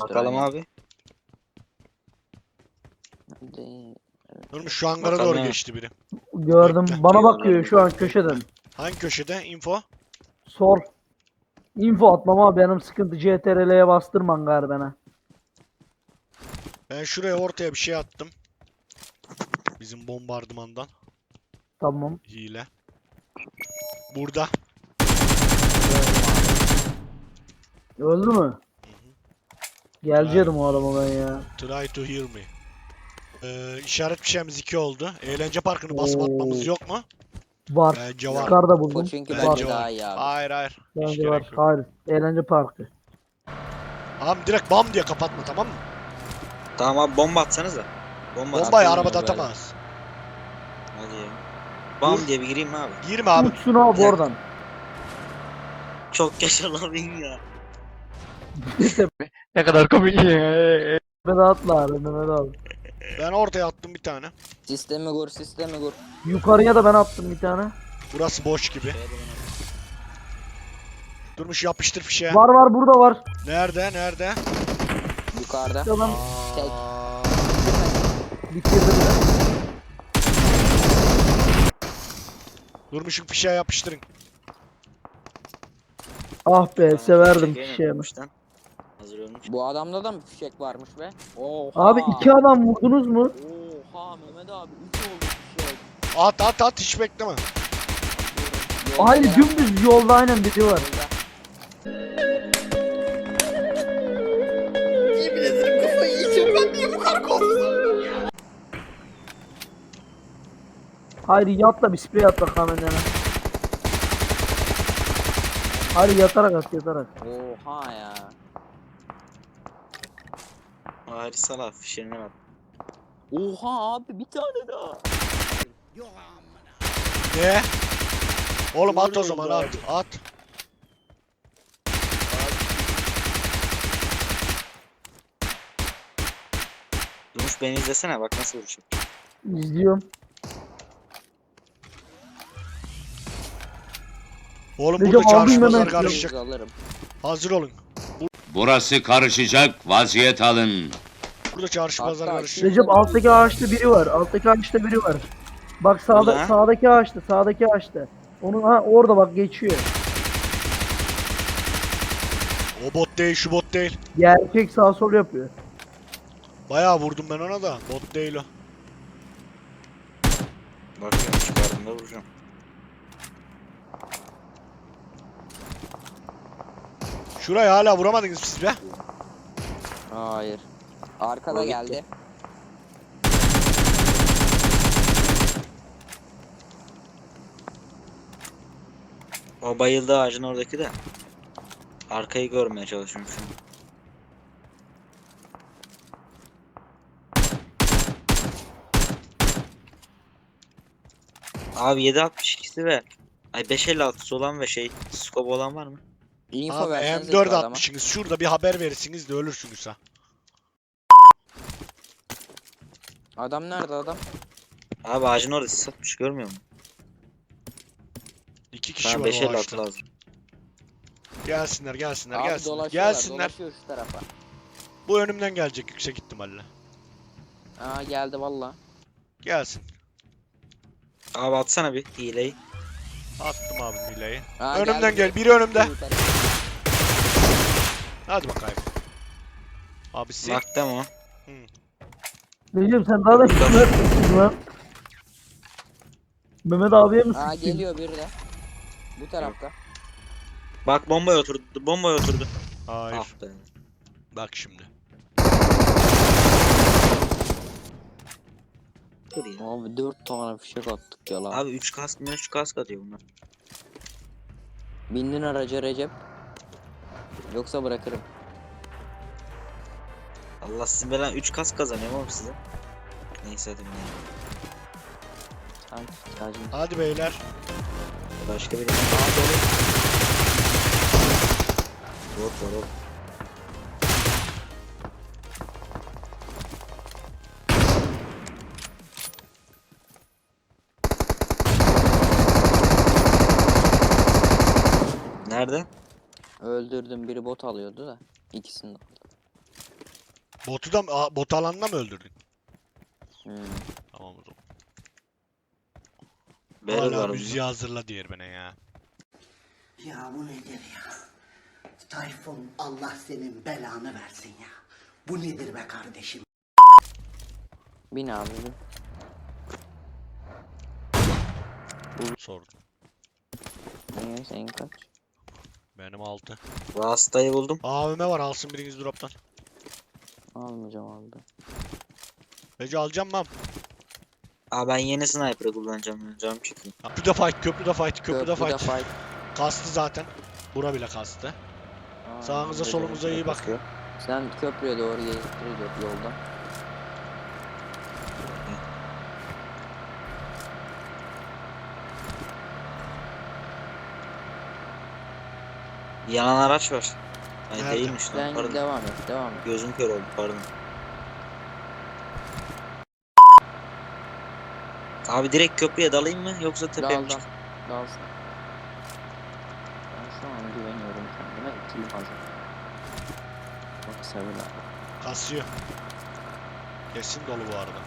olmuştur. Bakalım hani. abi. Durmuş şu hangara Bakalım doğru ya. geçti biri. Gördüm. Bekle. Bana bakıyor şu an köşeden. Hangi köşede? Info. Sor. Info atmama benim sıkıntı. CTRL'ye bastırman gari bana. Ben şuraya ortaya bir şey attım. Bizim bombardımandan. Tamam. Hile. Burada. Öldü mü? Gelecektim o adama ben ya. Try to hear me. Ee, işaret bir şeyimiz 2 oldu. Eğlence parkını basıp atmamız Oo. yok mu? Var. Bence var. Yukarıda buldum. Bu çünkü Bence bence var. daha iyi abi. Hayır hayır. Hiç Bence gerek var. yok. Hayır. Eğlence parkı. Abi direkt bam diye kapatma tamam mı? Tamam abi bomba atsanıza. Bomba at. Bombayı Atayım arabada böyle? atamaz. Hadi ya. Bam Dur. diye bir gireyim abi? Girme abi. Uçsun abi Ya. oradan. Çok yaşa lan ya. ne kadar komik ya. Mehmet atla abi Mehmet abi. Ben ortaya attım bir tane. Sistemi kur, sistemi kur. Yukarıya da ben attım bir tane. Burası boş gibi. Durmuş yapıştır fişeğe. Var var burada var. Nerede? Nerede? Yukarıda. Adam Tek. Aa, bitirdi bile. Durmuş'un fişeğe yapıştırın. Ah be severdim şişeğimi. yapmıştan. Hazır ölmüş. Bu adamda da mı fişek varmış be? Oha. Abi iki adam vurdunuz mu? Oha Mehmet abi 3 oldu fişek. At at at hiç bekleme. Yolda Hayır gelen- dümdüz yolda aynen biri var. Yolda. Hayır yatla bir sprey at bakalım hemen. Hayır yatarak at yatarak. Oha ya. Hayır salak fişeğine bak. Oha abi bir tane daha. Ne? Oğlum at o zaman abi. at. At. Durmuş beni izlesene bak nasıl vuracak. İzliyorum. Oğlum Recep burada hemen. pazar karışacak. Alırım. Hazır olun. Burası karışacak, vaziyet alın. Burada çarşı pazar kim- Recep alttaki ağaçta biri var. Alttaki ağaçta biri var. Bak sağda sağdaki ağaçta, sağdaki ağaçta. Onun ha orada bak geçiyor. O bot değil şu bot değil. Ya erkek sağ sol yapıyor. Bayağı vurdum ben ona da. Bot değil o. Bakıyorum çıkardığımda vuracağım. Şurayı hala vuramadınız siz be. Hayır. Arkada gitti. geldi. O bayıldı ağacın oradaki de. Arkayı görmeye çalışıyorum şu an. Abi 7.62'si ve Ay 5.56'sı olan ve şey scope olan var mı? Info Abi versenize M4 şu adama. atmışsınız. Şurada bir haber verirsiniz de ölürsünüz ha. Adam nerede adam? Abi ağacın orada sis atmış görmüyor musun? İki kişi Bana var o 5.56 ağaçta. lazım. Gelsinler gelsinler Abi gelsinler. dolaşıyorlar, Gelsinler. dolaşıyor şu tarafa. Bu önümden gelecek yüksek ihtimalle. Aa geldi valla. Gelsin. Abi atsana bir hileyi. Attım abi mileyi. Aa, Önümden geldi. gel. Biri önümde. Yukarı. Hadi bakayım. Abisi. Nakta mı? o? Recep sen daha da etmişsin lan. Mehmet abiye mi Aa sıktın? geliyor biri de. Bu tarafta. Bak bombaya oturdu. Bombaya oturdu. Hayır. Ah be. Bak şimdi. Dur ya. Abi 4 tane fişek attık ya lan. Abi 3 kask mı 3 kask atıyor bunlar. Bindin araca Recep. Yoksa bırakırım. Allah sizin belan 3 kask kazanıyor oğlum size. Neyse hadi. Sanki ihtiyacım. Hadi beyler. Başka biri. Bot var oğlum. Öldürdüm biri bot alıyordu da. İkisini de aldım. Botu da Aa, bot alanında mı öldürdün? Hmm. Tamam o zaman. Hala var müziği hazırla diğer bana ya. Ya bu nedir ya? Tayfun Allah senin belanı versin ya. Bu nedir be kardeşim? Bin abi bin. Sordum. Niye senin kaç? Benim 6. Vasıtayı buldum. AVM var alsın biriniz droptan. Almayacağım abi. ben. Bece alacağım mam. Aa ben yeni sniper kullanacağım. Canım çıktı. Köprüde fight, köprüde fight, köprüde Köprüde fight. fight. Kastı zaten. Bura bile kastı. Aa, Sağınıza, sana iyi bakın. kasıyor. Sen köprüye doğru gelir yolda. Yanan araç var. Ay Nerede? değilmiş lan Sen pardon. devam et devam et. Gözüm kör oldu pardon. Abi direkt köprüye dalayım mı yoksa tepeye Dal mi dal. çık- Dalsın. Ben şu an güveniyorum kendime. İkili fazla. Bak Sevil abi. Kasıyor. Kesin dolu bu arada.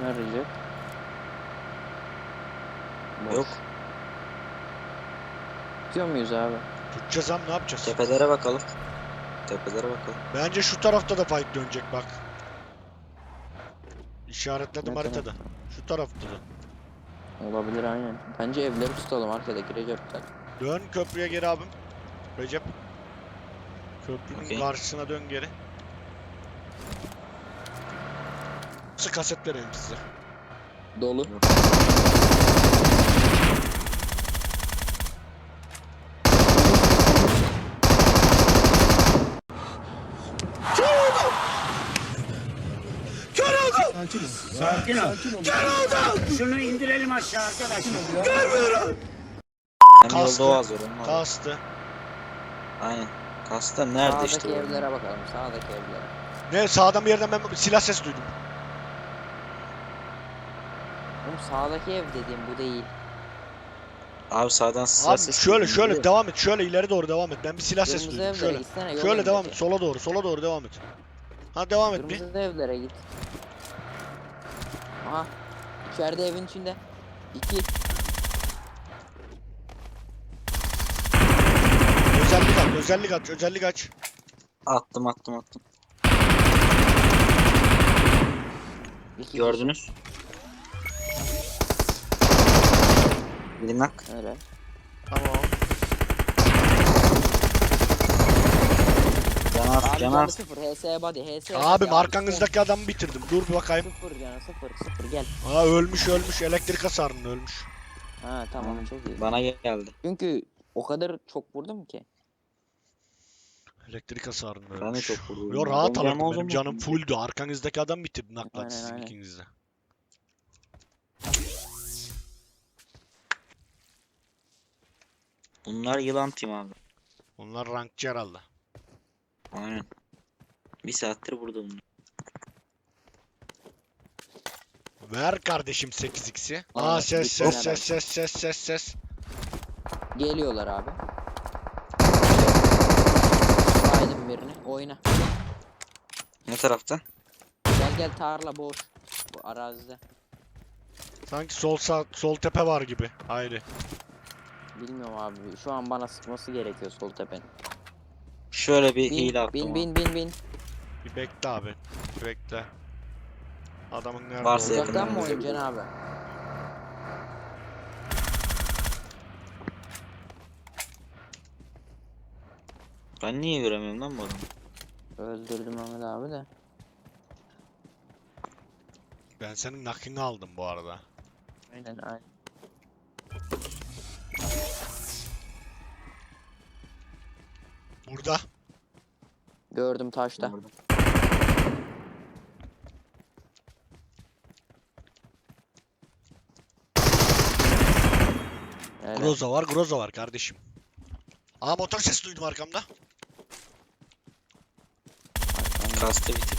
Ne arayacak? Boş. Yok. Tutuyor muyuz abi? Tutacağız am ne yapacağız? Tepelere bakalım. Tepelere bakalım. Bence şu tarafta da fight dönecek bak. İşaretledim Ne haritada. Şu tarafta da. Olabilir aynen. Bence evleri tutalım arkadaki Recep'ten. Dön köprüye geri abim. Recep. Köprünün Okey. karşısına dön geri. Nasıl kaset vereyim size? Dolu. Hem Kastı. yolda o az var. onun var. Kastı. Aynen. Kasta nerede Sağdaki işte? bu? evlere bakalım. Sağdaki evlere. Ne sağdan bir yerden ben silah sesi duydum. Oğlum sağdaki ev dediğim bu değil. Abi sağdan Abi ses şöyle şöyle Biliyorum. devam et. Şöyle ileri doğru devam et. Ben bir silah sesi Kırmızı duydum. Şöyle. Şöyle devam et. Sola doğru. Sola doğru devam et. Ha devam et bir. Kırmızı evlere git. Aha. İçeride evin içinde. İki. Özellik aç. Özellik aç. Özellik aç. Attım attım attım. iki Gördünüz. Bir nak. kişi. Öyle. Tamam. Canar Abi canı sıfır. HS body. HS body. Abim abi, arkanızdaki adamı bitirdim. Dur bir bakayım. Sıfır canı sıfır sıfır gel. Aa ölmüş ölmüş. Elektrik hasarında ölmüş. Ha tamam çok iyi. Bana geldi. Çünkü o kadar çok vurdum ki. Elektrik hasarında ölmüş. Ben de çok vurdum. Yo rahat canım o Benim zaman- canım fulldü. Arkanızdaki adam bitirdi nakladı Aynen, sizin aynen. de. Bunlar yılan tim abi. Onlar rankçı herhalde. Aynen. Bir saattir burada bunlar. Ver kardeşim 8x'i. Aa Aynen, ses ses ses ses ses ses ses. Geliyorlar abi. Saydım birini. Oyna. Ne tarafta? Gel gel tarla boş. Bu arazide. Sanki sol sağ sol tepe var gibi. Haydi. Bilmiyorum abi. Şu an bana sıkması gerekiyor sol tepenin. Şöyle bir Bin hile attım. bin bin bin bin. Bir bekle abi. Bir bekle. Adamın nerede Varsa olduğunu yakından Uzaktan mı oynayacaksın abi? Ben niye göremiyorum lan bu adamı? Öldürdüm Mehmet abi de. Ben senin nakini aldım bu arada. Aynen aynen. Gördüm taşta. Orada. Evet. Groza var, Groza var kardeşim. Aa motor sesi duydum arkamda. Kastı bitir.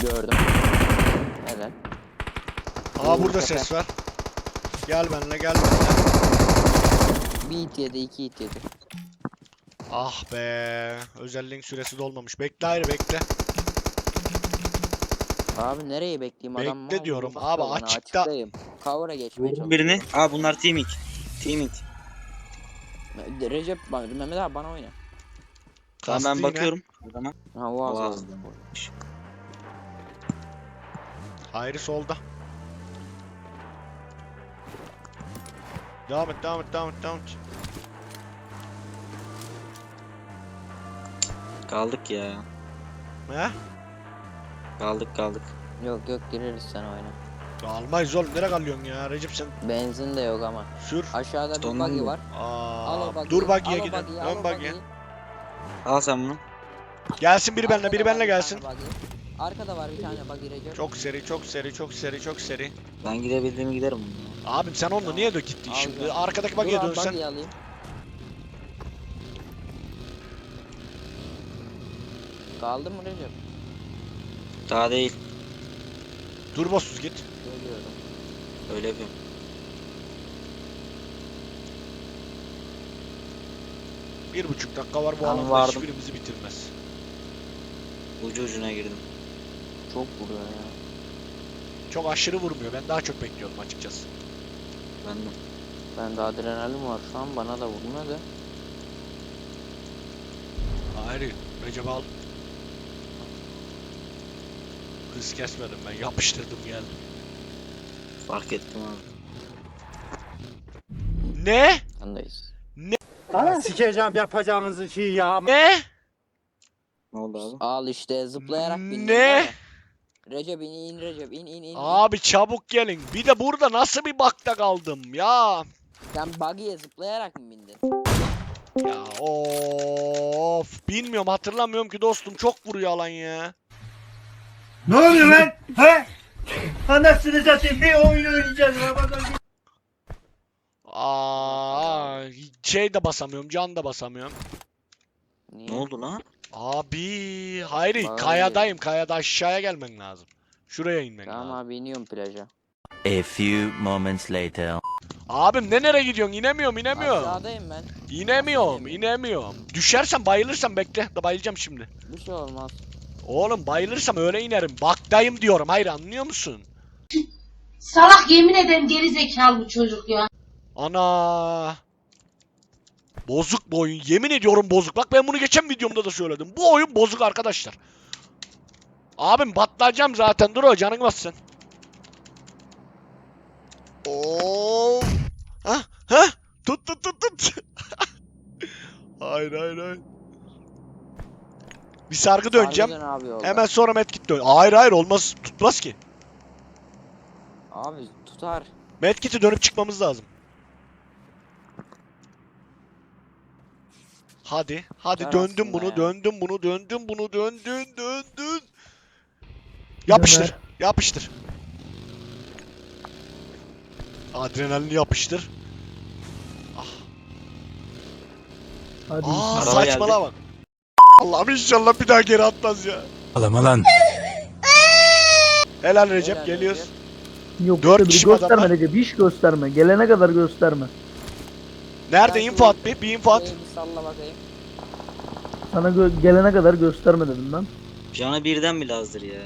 Gördüm. Evet. Aa burada Tepe. ses var. Gel benimle gel benimle. Bir hit yedi, iki hit yedi. Ah be. Özelliğin süresi dolmamış. Bekle ayrı bekle. Abi nereye bekleyeyim adam Bekle diyorum. Abi açıkta- Açıktayım. Cover'a geçmeye Vurdum birini. Aa bunlar teaming. Teaming. çalışıyorum. Recep bak Mehmet abi bana oyna. Tamam Kastı ben yine. bakıyorum. O zaman. Ha o az. Az. Hayri solda. Devam et, devam et, devam et, devam et. Kaldık ya. He? Kaldık kaldık. Yok yok gireriz sen oyna. Almayız oğlum. Nereye kalıyorsun ya? Recep sen Benzin de yok ama. sür. Aşağıda bir Donanım buggy var. Al o Aa, buggy'yi, dur al buggy'ye o gidin. buggy'yi, al Ön o buggy'ye. buggy'yi. Al sen bunu. Gelsin biri benimle, Arkada biri var benimle bir tane gelsin. buggy. Arkada var bir tane buggy Recep. Çok seri, çok seri, çok seri, çok seri. Ben gidebildiğimi giderim. Abim sen onunla niye de gittin Al şimdi? ya. Arkadaki Dur buggy'ye abi, dönsen. buggy'yi alayım. Kaldı mı Recep? Daha değil. Turbosuz git. Geliyorum. Öyle yapıyorum. Bir buçuk dakika var bu Ben alanda vardım. hiçbirimizi bitirmez. Ucu ucuna girdim. Çok vuruyor ya. Çok aşırı vurmuyor. Ben daha çok bekliyordum açıkçası. Ben de. Ben de adrenalin var şu an bana da vurmuyor da. Hayır. Recep al. Hız kesmedim ben. Yapıştırdım geldim. Fark ettim abi. Ne? Yandayız. Sikeceğim yapacağınızı şey ya. Ne? Ne oldu abi? Al işte zıplayarak bindim. Ne? Recep in in Recep in in in. in. Abi çabuk gelin. Bir de burada nasıl bir bakta kaldım ya. Sen buggy'e zıplayarak mı bindin? Ya of. Bilmiyorum hatırlamıyorum ki dostum. Çok vuruyor alan ya. Ne oluyor lan? He? Anasını satayım bir oyun oynayacağız Ramazan. Aa, şey de basamıyorum. Can da basamıyorum. Niye? Ne oldu lan? Abi hayır Vay. kayadayım. Kayada aşağıya gelmen lazım. Şuraya inmen Tamam lazım. abi iniyorum plaja. A few moments later. Abim ne nereye gidiyorsun? İnemiyorum inemiyorum. Aşağıdayım ben. İnemiyorum inemiyorum. Düşersem bayılırsam bekle. Da bayılacağım şimdi. Bir şey olmaz. Oğlum bayılırsam öyle inerim. Baktayım diyorum. Hayır anlıyor musun? Salak yemin ederim geri zekalı bu çocuk ya. Ana. Bozuk bu oyun. Yemin ediyorum bozuk. Bak ben bunu geçen videomda da söyledim. Bu oyun bozuk arkadaşlar. Abim batlayacağım zaten. Dur o canın bassın. Oo. Ha ha. Tut tut tut tut. hayır hayır hayır. Bir sargı döneceğim. Harbiden abi yolda. Hemen sonra medkit dön. Hayır hayır olmaz. Tutmaz ki. Abi tutar. Medkit'i dönüp çıkmamız lazım. Hadi, hadi Tutar döndüm bunu, ya. döndüm bunu, döndüm bunu, döndün, döndün. Yapıştır, yapıştır. Adrenalini yapıştır. Hadi. Aa Araba saçmalama. Allah'ım inşallah bir daha geri atmaz ya. Alama lan. Helal Recep Helal geliyoruz. Recep. Yok Dört işte bir kişi gösterme adamlar? Recep. Hiç gösterme. Gelene kadar gösterme. Nerede Ben info at bir, bir info at. Salla bakayım. Sana gö- gelene kadar gösterme dedim ben. Canı birden bile azdır ya.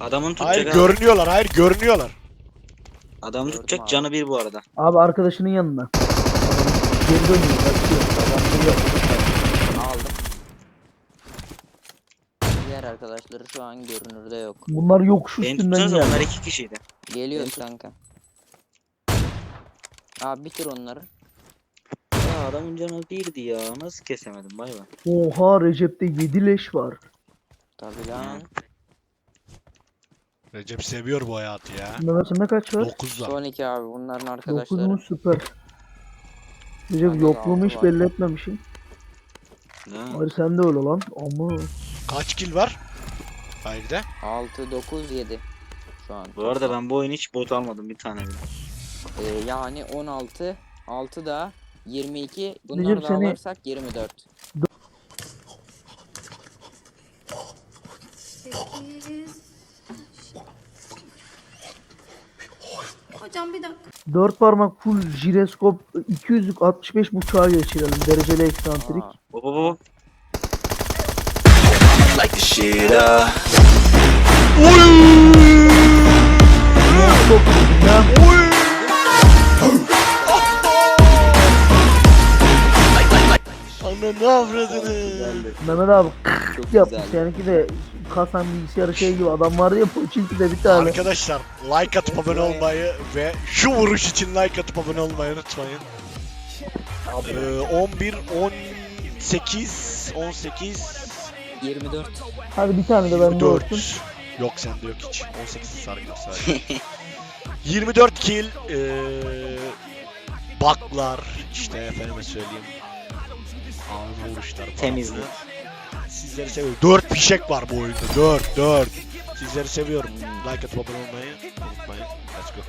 Adamın tutacak Hayır abi. görünüyorlar, hayır görünüyorlar. Adamın Gördüm tutacak abi. canı bir bu arada. Abi arkadaşının yanına. Geri dönüyor. Kaçıyor. Adam geliyor. Aldım. Diğer arkadaşları şu an görünürde yok. Bunlar yokuş Beni üstünden tutsanıza geldi. onlar iki kişiydi. Geliyoruz kanka. Abi bitir onları. Ya adamın canı birdi ya. Nasıl kesemedim bay bay. Oha Recep'te 7 leş var. Tabi lan. Recep seviyor bu hayatı ya. Mehmet'in kaç var? 9'la. Son iki abi bunların 9 arkadaşları. mu süper. Recep de yokluğumu altı hiç var. belli etmemişim. Ha. Hayır sen de öyle lan. Ama Kaç kill var? Hayır'da? 6, 9, 7. Şu an. Bu arada ben bu oyunu hiç bot almadım bir tane bile. Ee, yani 16, 6 da 22. Bunları da seni- alırsak 24. bakacağım bir dakika. 4 parmak full jireskop 200'lük 65 buçuğa geçirelim. Dereceli eksantrik. Aa, Hop hop hop. Çok ya. Ananı avradını. Mehmet abi çok yapmış. güzel. Seninki de kasan bilgisayarı şey gibi adam vardı ya Poçinki de bir tane. Arkadaşlar like atıp abone olmayı ve şu vuruş için like atıp abone olmayı unutmayın. Ee, 11, 18, 18, 24. Hadi bir tane de olsun. 24. Yok sende yok hiç. 18 sargı sadece. 24 kill. Ee, baklar. işte efendime söyleyeyim. Ağır vuruşlar falan. Temizlik. Sizleri seviyorum. 4 fişek var bu oyunda. 4, 4. Sizleri seviyorum. Like atıp abone olmayı unutmayın. Let's go.